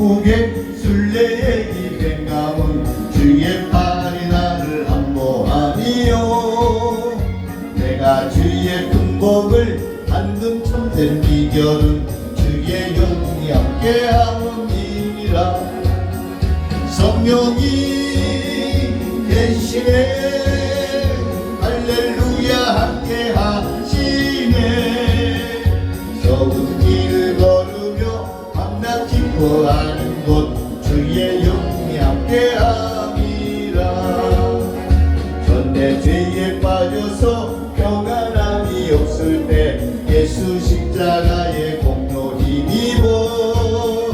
천국의 순례의 기백감은 주의 팔이 나를 안보하니요. 내가 주의 군복을 한금 참된 비결은 주의 영이 함께함이니라. 성령이 계시네. 할렐루야 함께 하시네 기뻐하는 곳 주의 영이 함께 함이라. 전내 죄에 빠져서 평안함이 없을 때 예수 십자가의 공로 힘입어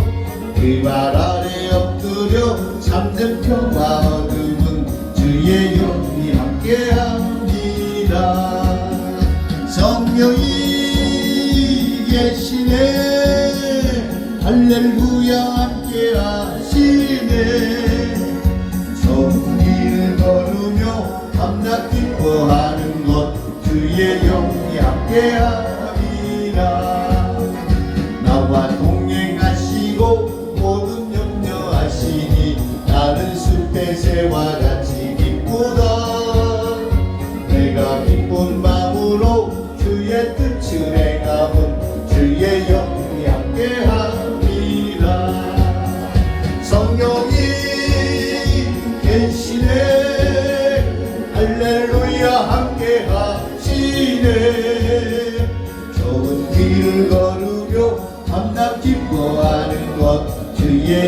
그발 아래 엎드려 참된 평화 얻음은 주의 영이 함께합니다 성령이 계시네 할렐루야 함께 하시네. 좁은 길을 걸으며 밤낮 기뻐하는 것 주의 영이 함께하리라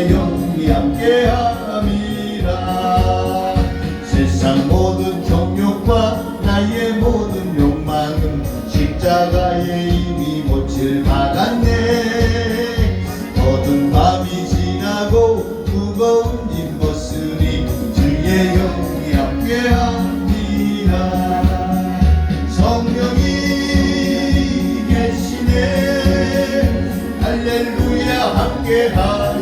영이 함께 함이라 세상 모든 정욕과 나의 모든 욕망은 십자가에 이미 못을 박았네. 어두운 밤이 지나고 무거운 짐 벗으니 주의 영이 함께합니다. 성령이 계시네. 할렐루야 함께하